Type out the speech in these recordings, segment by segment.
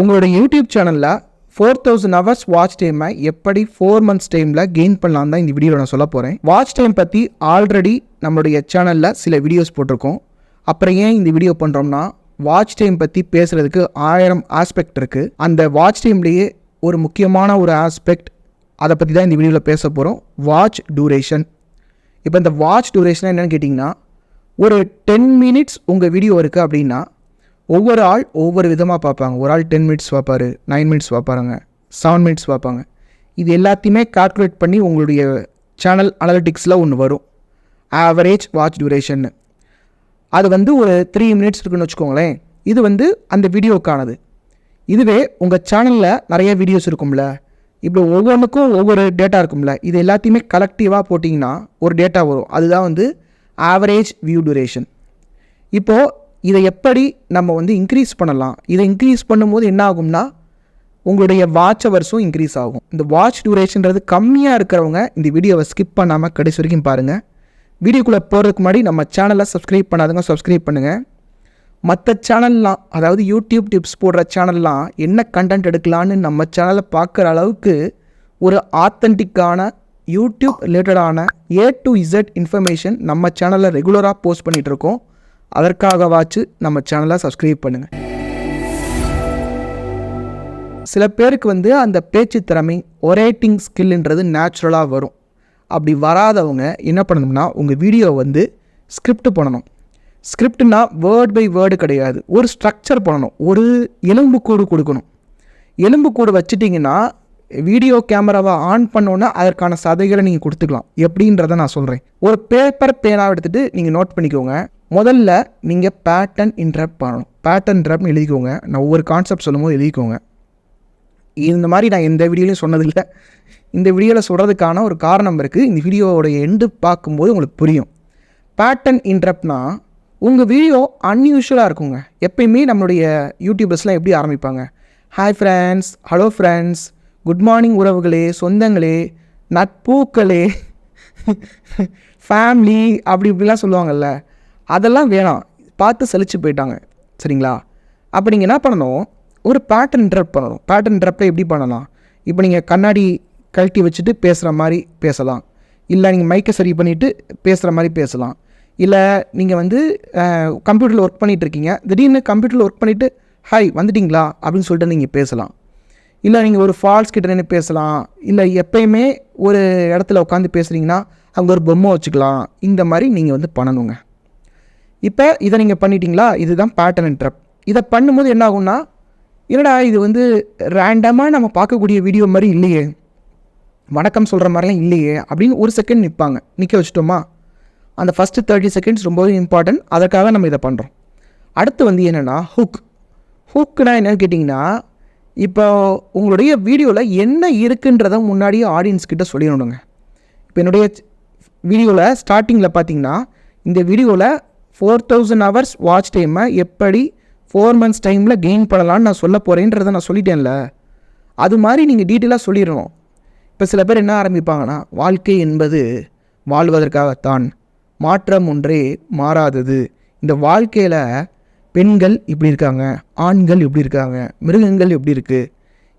உங்களோட யூடியூப் சேனலில் four thousand hours watch டைமை எப்படி ஃபோர் மந்த்ஸ் டைமில் கெயின் பண்ணலாம் தான் இந்த வீடியோவில் நான் சொல்ல போகிறேன் வாட்ச் டைம் பற்றி ஆல்ரெடி நம்மளுடைய சேனலில் சில வீடியோஸ் போட்டிருக்கோம். அப்புறம் ஏன் இந்த வீடியோ பண்ணுறோம்னா வாட்ச் டைம் பற்றி பேசுகிறதுக்கு ஆயிரம் ஆஸ்பெக்ட் இருக்குது அந்த வாட்ச் டைம்லேயே ஒரு முக்கியமான ஒரு ஆஸ்பெக்ட் அதை பற்றி தான் இந்த வீடியோவில் பேச போகிறோம் வாட்ச் டூரேஷன் இப்போ இந்த வாட்ச் டூரேஷன் என்னென்னு கேட்டிங்கன்னா ஒரு டென் மினிட்ஸ் உங்கள் வீடியோ இருக்குது அப்படின்னா ஒவ்வொரு ஆள் ஒவ்வொரு விதமாக பார்ப்பாங்க. ஒரு ஆள் டென் மினிட்ஸ் பார்ப்பாரு நைன் மினிட்ஸ் பார்ப்பாருங்க செவன் மினிட்ஸ் பார்ப்பாங்க. இது எல்லாத்தையுமே கால்குலேட் பண்ணி உங்களுடைய சேனல் அனலிட்டிக்ஸில் ஒன்று வரும். ஆவரேஜ் வாட்ச் டியூரேஷன்னு அது வந்து ஒரு த்ரீ மினிட்ஸ் இருக்குன்னு வச்சுக்கோங்களேன். இது வந்து அந்த வீடியோக்கானது இதுவே உங்கள் சேனலில் நிறைய வீடியோஸ் இருக்கும்ல. இப்போ ஒவ்வொன்றுக்கும் ஒவ்வொரு டேட்டா இருக்கும்ல. இது எல்லாத்தையுமே கலெக்டிவாக போட்டிங்கன்னா ஒரு டேட்டா வரும். அதுதான் வந்து ஆவரேஜ் வியூ டியூரேஷன் இப்போது இதை எப்படி நம்ம வந்து இன்க்ரீஸ் பண்ணலாம்? இதை இன்க்ரீஸ் பண்ணும்போது என்ன ஆகும்னா உங்களுடைய வாட்ச் ஹவர்ஸும் இன்க்ரீஸ் ஆகும். இந்த வாட்ச் டியூரேஷன்றது கம்மியாக இருக்கிறவங்க இந்த வீடியோவை ஸ்கிப் பண்ணாமல் கடைசி வரைக்கும் பாருங்கள் வீடியோக்குள்ளே போகிறதுக்கு முன்னாடி நம்ம சேனலை சப்ஸ்கிரைப் பண்ணாதுங்க சப்ஸ்கிரைப் பண்ணுங்கள் மற்ற சேனல்லாம் அதாவது யூடியூப் டிப்ஸ் போடுற சேனல்லாம் என்ன கண்டென்ட் எடுக்கலான்னு நம்ம சேனலை பார்க்குற அளவுக்கு ஒரு ஆத்தென்டிக்கான யூடியூப் ரிலேட்டடான ஏ டு இசட் இன்ஃபர்மேஷன் நம்ம சேனலில் ரெகுலராக போஸ்ட் பண்ணிகிட்டு இருக்கோம். அதற்காகவாச்சு நம்ம சேனலை சப்ஸ்கிரைப் பண்ணுங்கள் சில பேருக்கு வந்து அந்த பேச்சு திறமை ஒரேட்டிங் ஸ்கில்ன்றது நேச்சுரலாக வரும். அப்படி வராதவங்க என்ன பண்ணணும்னா உங்கள் வீடியோ வந்து ஸ்கிரிப்ட் பண்ணணும். ஸ்கிரிப்ட்னா வேர்ட் பை வேர்டு கிடையாது. ஒரு ஸ்ட்ரக்சர் பண்ணணும். ஒரு எலும்புக்கூடு கொடுக்கணும். எலும்புக்கூடு வச்சுட்டிங்கன்னா வீடியோ கேமராவை ஆன் பண்ணோன்னே அதற்கான சதைகளை நீங்கள் கொடுத்துக்கலாம். எப்படின்றத நான் சொல்கிறேன் ஒரு பேப்பர் பேனாக எடுத்துகிட்டு நீங்கள் நோட் பண்ணிக்கோங்க. முதல்ல நீங்கள் பேட்டர்ன் இன்ட்ரப் பண்ணணும். பேட்டர்ன் இன்ட்ரப்ட்னு எழுதிக்கோங்க. நான் ஒவ்வொரு கான்செப்ட் சொல்லும்போது எழுதிக்கோங்க. இந்த மாதிரி நான் எந்த வீடியோலையும் சொன்னதில்லை. இந்த வீடியோவில் சொல்கிறதுக்கான ஒரு காரணம் இருக்குது இந்த வீடியோவோட எண்டு பார்க்கும்போது உங்களுக்கு புரியும். பேட்டர்ன் இன்ட்ரப்ட்னா உங்கள் வீடியோ அன்யூஷுவலாக இருக்குங்க. எப்பயுமே நம்மளுடைய யூடியூபர்ஸ்லாம் எப்படி ஆரம்பிப்பாங்க? Hi friends hello friends good morning உறவுகளே சொந்தங்களே நட்பூக்களே ஃபேமிலி அப்படி இப்படிலாம் சொல்லுவாங்கல்ல. அதெல்லாம் வேணாம். பார்த்து சலிச்சு போயிட்டாங்க. சரிங்களா? அப்போ நீங்கள் என்ன பண்ணணும்? ஒரு பேட்டர்ன் ட்ரப் பண்ணணும். பேட்டர்ன் ட்ரப்பில் எப்படி பண்ணலாம்? இப்போ நீங்கள் கண்ணாடி கழட்டி வச்சுட்டு பேசுகிற மாதிரி பேசலாம். இல்லை நீங்கள் மைக்கை சரி பண்ணிவிட்டு பேசுகிற மாதிரி பேசலாம். இல்லை நீங்கள் வந்து கம்ப்யூட்டரில் ஒர்க் பண்ணிகிட்டு இருக்கீங்க. திடீர்னு கம்ப்யூட்டரில் ஒர்க் பண்ணிவிட்டு ஹாய் வந்துட்டிங்களா? அப்படின்னு சொல்லிட்டு நீங்கள் பேசலாம். இல்லை நீங்கள் ஒரு ஃபால்ஸ் கிட்ட நின்று பேசலாம். இல்லை எப்பயுமே ஒரு இடத்துல உட்காந்து பேசுகிறீங்கன்னா அங்கே ஒரு பொம்மை வச்சுக்கலாம். இந்த மாதிரி நீங்கள் வந்து பண்ணணுங்க. இப்போ இதை நீங்கள் பண்ணிட்டீங்களா? இதுதான் பேட்டர்ன் இன்ட்ரப்ட் இதை பண்ணும்போது என்ன ஆகும்னா என்னடா இது வந்து ரேண்டமாக நம்ம பார்க்கக்கூடிய வீடியோ மாதிரி இல்லையே. வணக்கம் சொல்கிற மாதிரிலாம் இல்லையே அப்படின்னு ஒரு செகண்ட் நிற்பாங்க நிற்க வச்சுட்டோமா? அந்த ஃபஸ்ட்டு தேர்ட்டி செகண்ட்ஸ் ரொம்பவே இம்பார்ட்டன்ட் அதற்காக நம்ம இதை பண்ணுறோம் அடுத்து வந்து என்னென்னா ஹுக் ஹுக்குனா என்னன்னு கேட்டிங்கன்னா இப்போ உங்களுடைய வீடியோவில் என்ன இருக்குன்றதை முன்னாடியே ஆடியன்ஸ் கிட்ட சொல்லிடணுங்க. இப்போ என்னுடைய வீடியோவில் ஸ்டார்டிங்கில் பார்த்தீங்கன்னா இந்த வீடியோவில் ஃபோர் தௌசண்ட் ஹவர்ஸ் வாட்ச் டைமை எப்படி ஃபோர் மந்த்ஸ் டைமில் கெயின் பண்ணலான்னு நான் சொல்ல போகிறேன்றதை நான் சொல்லிட்டேன்ல. அது மாதிரி நீங்கள் டீட்டெயிலாக சொல்லிடணும். இப்போ சில பேர் என்ன ஆரம்பிப்பாங்கன்னா வாழ்க்கை என்பது வாழ்வதற்காகத்தான். மாற்றம் ஒன்றே மாறாதது. இந்த வாழ்க்கையில் பெண்கள் இப்படி இருக்காங்க ஆண்கள் இப்படி இருக்காங்க மிருகங்கள் எப்படி இருக்குது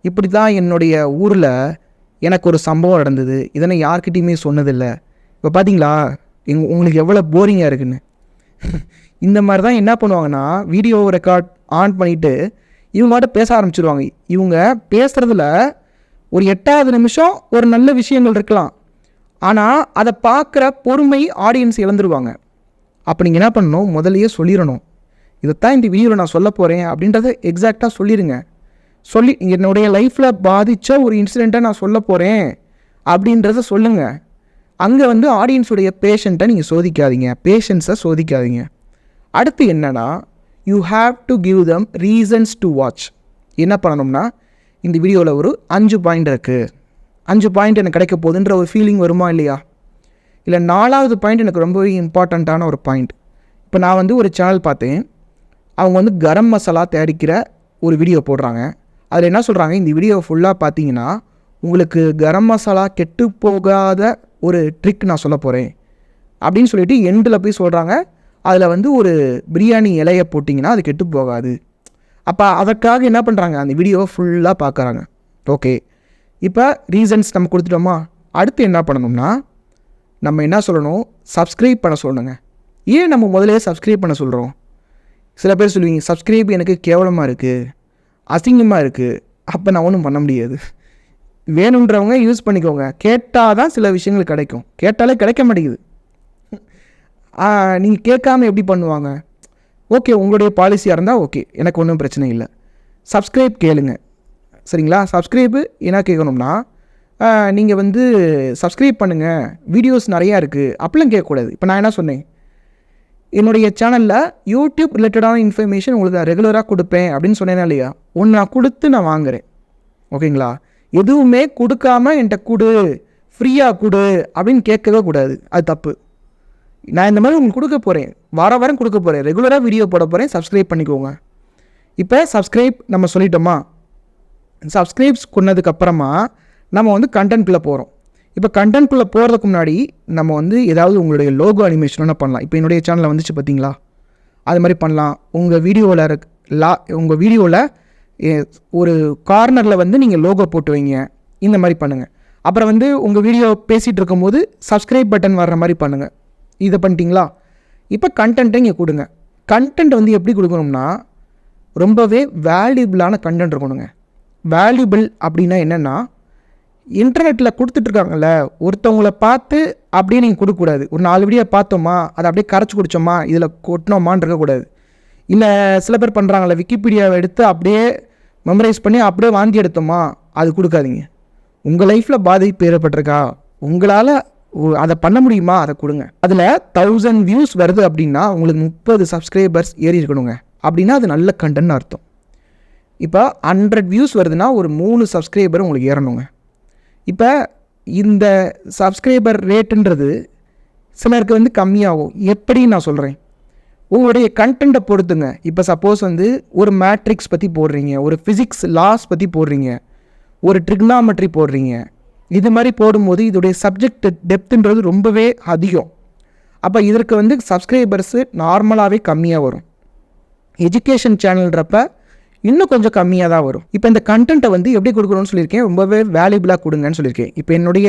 இப்படி தான் என்னுடைய ஊரில் எனக்கு ஒரு சம்பவம் நடந்தது. இதனை யார்கிட்டையுமே சொன்னதில்லை. இப்போ பார்த்தீங்களா எங் உங்களுக்கு எவ்வளோ போரிங்காக இருக்குன்னு. இந்த மாதிரி தான் என்ன பண்ணுவாங்கன்னா வீடியோ ரெக்கார்ட் ஆன் பண்ணிவிட்டு இவங்க மட்டும் பேச ஆரம்பிச்சிருவாங்க. இவங்க பேசுகிறதுல ஒரு எட்டாவது நிமிஷம் ஒரு நல்ல விஷயங்கள் இருக்கலாம். ஆனால் அதை பார்க்குற பொறுமை ஆடியன்ஸ் இழந்துருவாங்க. அப்போ நீங்கள் என்ன பண்ணணும்? முதலையே சொல்லிடணும். இதைத்தான் இந்த வீடியோவில் நான் சொல்ல போகிறேன் அப்படின்றத எக்ஸாக்டாக சொல்லிடுங்க சொல்லி என்னுடைய லைஃப்பில் பாதித்த ஒரு இன்சிடெண்ட்டை நான் சொல்ல போகிறேன் அப்படின்றத சொல்லுங்கள் அங்கே வந்து ஆடியன்ஸுடைய பேஷண்ட்டை நீங்கள் சோதிக்காதீங்க. பேஷன்ஸை சோதிக்காதீங்க. அடுத்து என்னென்னா you have to give them reasons to watch என்ன பண்ணணும்னா இந்த வீடியோவில் ஒரு அஞ்சு பாயிண்ட் இருக்குது அஞ்சு பாயிண்ட் எனக்கு கிடைக்க போகுதுன்ற ஒரு ஃபீலிங் வருமா இல்லையா? இல்லை நாலாவது பாயிண்ட் எனக்கு ரொம்பவே இம்பார்ட்டண்ட்டான ஒரு பாயிண்ட் இப்போ நான் வந்து ஒரு சேனல் பார்த்தேன். அவங்க வந்து கரம் மசாலா தயாரிக்கிற ஒரு வீடியோ போடுறாங்க. அதில் என்ன சொல்கிறாங்க இந்த வீடியோ ஃபுல்லாக பார்த்தீங்கன்னா உங்களுக்கு கரம் மசாலா கெட்டு போகாத ஒரு ட்ரிக் நான் சொல்ல போகிறேன் அப்படின்னு சொல்லிட்டு எண்டில் போய் சொல்கிறாங்க அதில் வந்து ஒரு பிரியாணி இலையை போட்டிங்கன்னா அது கெட்டு போகாது. அப்போ அதற்காக என்ன பண்ணுறாங்க அந்த வீடியோவை ஃபுல்லாக பார்க்குறாங்க ஓகே இப்போ ரீசன்ஸ் நம்ம கொடுத்துட்டோமா? அடுத்து என்ன பண்ணணும்னா நம்ம என்ன சொல்லணும்? சப்ஸ்கிரைப் பண்ண சொல்லணுங்க. ஏன் நம்ம முதலே சப்ஸ்கிரைப் பண்ண சொல்கிறோம் சில பேர் சொல்லுவீங்க சப்ஸ்கிரைப் எனக்கு கேவலமாக இருக்குது அசிங்கமாக இருக்குது அப்போ நான் ஒன்றும் பண்ண முடியாது. வேணுன்றவங்க யூஸ் பண்ணிக்கோங்க. கேட்டால் தான் சில விஷயங்கள் கிடைக்கும். கேட்டாலே கிடைக்க மாட்டேங்குது. நீங்கள் கேட்காம எப்படி பண்ணுவாங்க? ஓகே உங்களுடைய பாலிசியாக இருந்தால் ஓகே. எனக்கு ஒன்றும் பிரச்சனை இல்லை. சப்ஸ்கிரைப் கேளுங்க. சரிங்களா? சப்ஸ்கிரைப்பு என்ன கேட்கணும்னா நீங்கள் வந்து சப்ஸ்கிரைப் பண்ணுங்கள் வீடியோஸ் நிறையா இருக்குது அப்படிலாம் கேட்கக்கூடாது. இப்போ நான் என்ன சொன்னேன்? என்னுடைய சேனலில் யூடியூப் ரிலேட்டடான இன்ஃபர்மேஷன் உங்களுக்கு நான் ரெகுலராக கொடுப்பேன் அப்படின்னு சொன்னேன்னா இல்லையா? ஒன்று நான் கொடுத்து நான் வாங்குறேன். ஓகேங்களா? எதுவுமே கொடுக்காம என்கிட்ட கொடு ஃப்ரீயாக கொடு அப்படின்னு கேட்கவே கூடாது. அது தப்பு. நான் இந்த மாதிரி உங்களுக்கு கொடுக்க போகிறேன் வார வாரம் கொடுக்க போகிறேன் ரெகுலராக வீடியோ போட போகிறேன் சப்ஸ்கிரைப் பண்ணிக்கோங்க. இப்போ சப்ஸ்கிரைப் நம்ம சொல்லிட்டோமா? சப்ஸ்கிரைப்ஸ் கொண்டதுக்கப்புறமா நம்ம வந்து கண்டென்ட்குள்ளே போகிறோம் இப்போ கண்டென்ட்குள்ளே போகிறதுக்கு முன்னாடி நம்ம வந்து ஏதாவது உங்களுடைய லோகோ அனிமேஷனாக பண்ணலாம். இப்போ என்னுடைய சேனலில் வந்துச்சு பார்த்தீங்களா அது மாதிரி பண்ணலாம். உங்கள் வீடியோவில் இருக் லா உங்கள் வீடியோவில் ஒரு கார்னரில் வந்து நீங்கள் லோகோ போட்டு வைங்க. இந்த மாதிரி பண்ணுங்கள் அப்புறம் வந்து உங்கள் வீடியோ பேசிகிட்டு இருக்கும்போது சப்ஸ்கிரைப் பட்டன் வர்ற மாதிரி பண்ணுங்கள் இதை பண்ணிட்டீங்களா? இப்போ கண்டென்ட்டை இங்கே கொடுங்க. கண்டென்ட் வந்து எப்படி கொடுக்கணும்னா ரொம்பவே வேல்யூபிளான கண்டென்ட் இருக்கணுங்க. வேல்யூபிள் அப்படின்னா என்னென்னா இன்டர்நெட்டில் கொடுத்துட்ருக்காங்கல்ல ஒருத்தவங்களை பார்த்து அப்படியே நீங்கள் கொடுக்கக்கூடாது. ஒரு நாலு வீடியோ பார்த்தோமா அதை அப்படியே கரைச்சி குடித்தோமா இதில் கொட்டினோமான்னு இருக்கக்கூடாது. இல்லை சில பேர் பண்ணுறாங்கல்ல விக்கிபீடியாவை எடுத்து அப்படியே மெமரைஸ் பண்ணி அப்படியே வாந்தி எடுத்தோமா? அது கொடுக்காதீங்க. உங்கள் லைஃப்பில் பாதிப்பு ஏற்பட்டிருக்கா? உங்களால் அதை பண்ண முடியுமா? அதை கொடுங்க. அதில் தௌசண்ட் வியூஸ் வருது அப்படின்னா உங்களுக்கு முப்பது சப்ஸ்கிரைபர்ஸ் ஏறி இருக்கணுங்க. அப்படின்னா அது நல்ல கண்டென்ட் அர்த்தம். இப்போ ஹண்ட்ரட் வியூஸ் வருதுன்னா ஒரு மூணு சப்ஸ்கிரைபர் உங்களுக்கு ஏறணுங்க. இப்போ இந்த சப்ஸ்கிரைபர் ரேட்டுன்றது சிலருக்கு வந்து கம்மியாகும். எப்படி நான் சொல்கிறேன் உங்களுடைய கண்டென்ட்டை பொறுத்துங்க. இப்போ சப்போஸ் வந்து ஒரு மேட்ரிக்ஸ் பற்றி போடுறீங்க. ஒரு ஃபிசிக்ஸ் லாஸ் பற்றி போடுறீங்க. ஒரு ட்ரிக்னாமெட்ரி போடுறீங்க. இது மாதிரி போடும்போது இதோடைய சப்ஜெக்ட் டெப்த்துன்றது ரொம்பவே அதிகம். அப்போ இதற்கு வந்து சப்ஸ்கிரைபர்ஸு நார்மலாகவே கம்மியாக வரும். எஜுகேஷன் சேனல்ன்றப்ப இன்னும் கொஞ்சம் கம்மியாக தான் வரும். இப்போ இந்த கண்டென்ட்டை வந்து எப்படி கொடுக்கணும்னு சொல்லியிருக்கேன். ரொம்பவே வேல்யூபிளாக கொடுங்கன்னு சொல்லியிருக்கேன். இப்போ என்னுடைய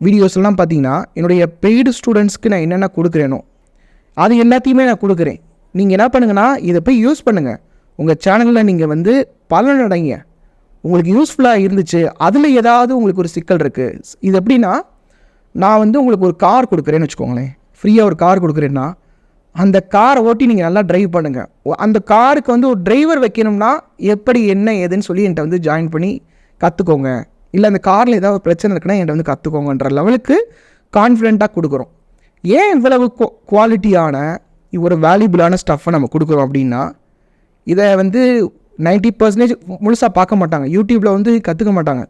வீடியோஸ்லாம் பார்த்தீங்கன்னா என்னுடைய பெய்டு ஸ்டூடெண்ட்ஸ்க்கு நான் என்னென்ன கொடுக்குறேனோ அது எல்லாத்தையுமே நான் கொடுக்குறேன். நீங்கள் என்ன பண்ணுங்கன்னா இதை போய் யூஸ் பண்ணுங்கள் உங்கள் சேனலில் நீங்கள் வந்து பலனடைங்க. உங்களுக்கு யூஸ்ஃபுல்லாக இருந்துச்சு. அதில் ஏதாவது உங்களுக்கு ஒரு சிக்கல் இருக்குது இது எப்படின்னா நான் வந்து உங்களுக்கு ஒரு கார் கொடுக்குறேன்னு வச்சுக்கோங்களேன். ஃப்ரீயாக ஒரு கார் கொடுக்குறேன்னா அந்த காரை ஓட்டி நீங்கள் நல்லா ட்ரைவ் பண்ணுங்கள் அந்த காருக்கு வந்து ஒரு டிரைவர் வைக்கணும்னா எப்படி என்ன ஏதுன்னு சொல்லி என்கிட்ட வந்து ஜாயின் பண்ணி கற்றுக்கோங்க இல்லை அந்த காரில் ஏதாவது பிரச்சனை இருக்குன்னா என்கிட்ட வந்து கற்றுக்கோங்கன்ற லெவலுக்கு கான்ஃபிடெண்ட்டாக கொடுக்குறோம். ஏன் இவ்வளவு குவாலிட்டியான ஒரு வேல்யூபிளான ஸ்டஃப்பை நம்ம கொடுக்குறோம் அப்படின்னா இதை வந்து நைன்ட்டி பர்சன்டேஜ் முழுசாக பார்க்க மாட்டாங்க. யூடியூப்பில் வந்து கற்றுக்க மாட்டாங்க.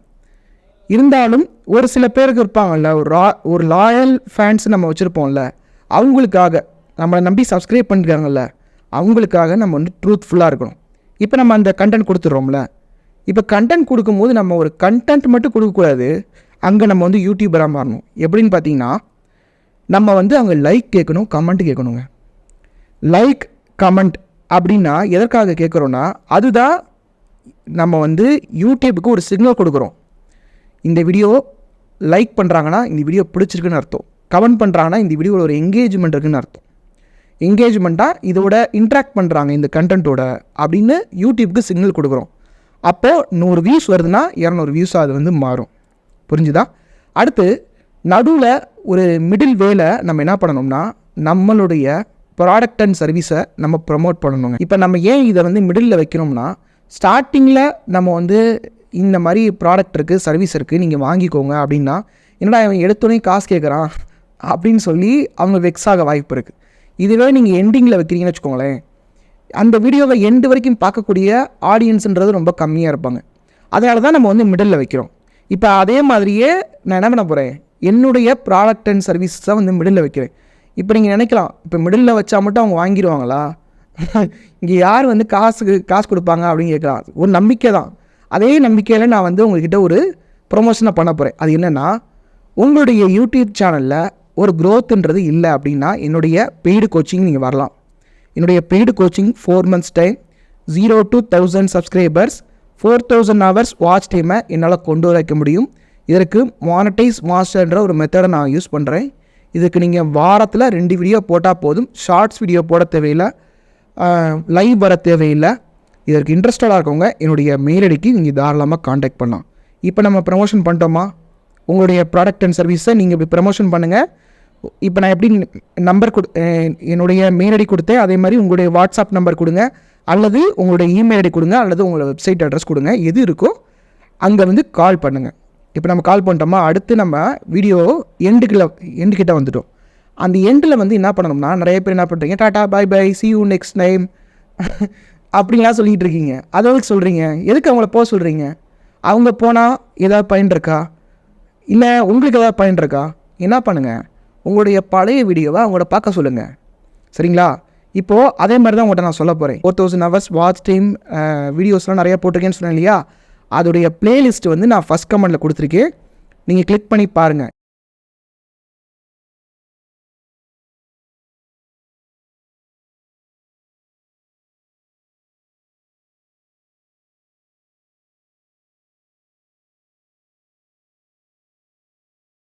இருந்தாலும் ஒரு சில பேருக்கு இருப்பாங்கல்ல ஒரு ரா ஒரு லாயல் ஃபேன்ஸ் நம்ம வச்சுருப்போம்ல அவங்களுக்காக நம்மளை நம்பி சப்ஸ்கிரைப் பண்ணிருக்காங்கல்ல அவங்களுக்காக நம்ம வந்து ட்ரூத்ஃபுல்லாக இருக்கணும். இப்போ நம்ம அந்த கண்டென்ட் கொடுத்துட்றோம்ல இப்போ கண்டென்ட் கொடுக்கும்போது நம்ம ஒரு கண்டென்ட் மட்டும் கொடுக்கக்கூடாது அங்கே நம்ம வந்து யூடியூபராக மாறணும். எப்படின்னு பார்த்தீங்கன்னா நம்ம வந்து அவங்க லைக் கேட்கணும் கமெண்ட் கேட்கணுங்க. லைக் கமெண்ட் அப்படின்னா எதற்காக கேட்குறோன்னா அதுதான் நம்ம வந்து யூடியூபுக்கு ஒரு சிக்னல் கொடுக்குறோம். இந்த வீடியோ லைக் பண்ணுறாங்கன்னா இந்த வீடியோ பிடிச்சிருக்குன்னு அர்த்தம். கமெண்ட் பண்ணுறாங்கன்னா இந்த வீடியோவில் ஒரு என்கேஜ்மெண்ட் இருக்குன்னு அர்த்தம். என்கேஜ்மெண்ட்டாக இதோட இன்ட்ராக்ட் பண்ணுறாங்க இந்த கண்டென்ட்டோட அப்படின்னு யூடியூப்க்கு சிக்னல் கொடுக்குறோம். அப்போது நூறு வியூஸ் வருதுன்னா இரநூறு வியூஸாக அது வந்து மாறும். புரிஞ்சுதா? அடுத்து நடுவில் ஒரு மிடில் வேலை நம்ம என்ன பண்ணணும்னா நம்மளுடைய ப்ராடக்ட் அண்ட் சர்வீஸை நம்ம ப்ரமோட் பண்ணணுங்க. இப்போ நம்ம ஏன் இதை வந்து மிடில் வைக்கணும்னா ஸ்டார்டிங்கில் நம்ம வந்து இந்த மாதிரி ப்ராடக்ட் இருக்குது சர்வீஸ் இருக்குது நீங்கள் வாங்கிக்கோங்க அப்படின்னா என்னடா அவன் எடுத்தோடனே காசு கேட்குறான் அப்படின்னு சொல்லி அவங்க வெக்ஸ் ஆக வாய்ப்பு இருக்குது இதுவே நீங்கள் எண்டிங்கில் வைக்கிறீங்கன்னு வச்சுக்கோங்களேன். அந்த வீடியோவை எண்டு வரைக்கும் பார்க்கக்கூடிய ஆடியன்ஸுன்றது ரொம்ப கம்மியாக இருப்பாங்க. அதனால தான் நம்ம வந்து மிடலில் வைக்கிறோம். இப்போ அதே மாதிரியே நான் என்ன பண்ண போகிறேன் என்னுடைய ப்ராடக்ட் அண்ட் சர்வீஸை வந்து மிடில் வைக்கிறேன். இப்போ நீங்கள் நினைக்கலாம் இப்போ மிடில் வச்சா மட்டும் அவங்க வாங்கிடுவாங்களா இங்கே யார் வந்து காசுக்கு காசு கொடுப்பாங்க அப்படின்னு கேட்கலாம். ஒரு நம்பிக்கை தான். அதே நம்பிக்கையில் நான் வந்து உங்கள்கிட்ட ஒரு ப்ரொமோஷனை பண்ண போகிறேன் அது என்னென்னா உங்களுடைய யூடியூப் சேனலில் ஒரு க்ரோத்துன்றது இல்லை அப்படின்னா என்னுடைய பெய்டு கோச்சிங் நீங்கள் வரலாம். என்னுடைய paid coaching four months time zero to thousand subscribers four thousand hours watch டைமை என்னால் கொண்டு வர வைக்க முடியும். இதற்கு மானடைஸ் மாஸ்டர்ன்ற ஒரு மெத்தடை நான் யூஸ் பண்ணுறேன் இதுக்கு நீங்கள் வாரத்தில் ரெண்டு வீடியோ போட்டால் போதும். ஷார்ட்ஸ் வீடியோ போட தேவையில்லை. லைவ் வர தேவையில்லை. இதற்கு இன்ட்ரெஸ்டடாக இருக்கவங்க என்னுடைய மெயில் ஐடிக்கு நீங்கள் தாராளமாக காண்டாக்ட் பண்ணலாம். இப்போ நம்ம ப்ரமோஷன் பண்ணிட்டோமா? உங்களுடைய ப்ராடக்ட் அண்ட் சர்வீஸை நீங்கள் இப்படி ப்ரமோஷன் பண்ணுங்கள் இப்போ நான் எப்படி நம்பர் கொடு என்னுடைய மெயில் ஐடி கொடுத்தேன். அதே மாதிரி உங்களுடைய வாட்ஸ்அப் நம்பர் கொடுங்க. அல்லது உங்களுடைய இமெயில் ஐடி கொடுங்க அல்லது உங்களோட வெப்சைட் அட்ரஸ் கொடுங்க எது இருக்கோ அங்கே வந்து கால் பண்ணுங்கள் இப்போ நம்ம கால் பண்ணிட்டோமா அடுத்து நம்ம வீடியோ எண்டுக்குள்ள எண்டுக்கிட்ட வந்துட்டோம். அந்த எண்டில் வந்து என்ன பண்ணணும்னா நிறைய பேர் என்ன பண்ணுறீங்க tata bye bye see you next time அப்படின்லாம் சொல்லிகிட்டு இருக்கீங்க. அதாவது சொல்கிறீங்க எதுக்கு அவங்கள போக சொல்கிறீங்க அவங்க போனால் ஏதாவது பயன் இருக்கா? இல்லை உங்களுக்கு ஏதாவது பயன் இருக்கா? என்ன பண்ணுங்கள் உங்களுடைய பழைய வீடியோவை அவங்களோட பார்க்க சொல்லுங்கள் சரிங்களா? இப்போது அதே மாதிரி தான் உங்கள்கிட்ட நான் சொல்ல போகிறேன் four thousand hours watch time வீடியோஸ்லாம் நிறையா போட்டிருக்கேன்னு சொன்னேன் இல்லையா? அதோடைய பிளேலிஸ்ட் வந்து நான் ஃபஸ்ட் கமெண்டில் கொடுத்துருக்கேன். நீங்கள் கிளிக் பண்ணி பாருங்கள்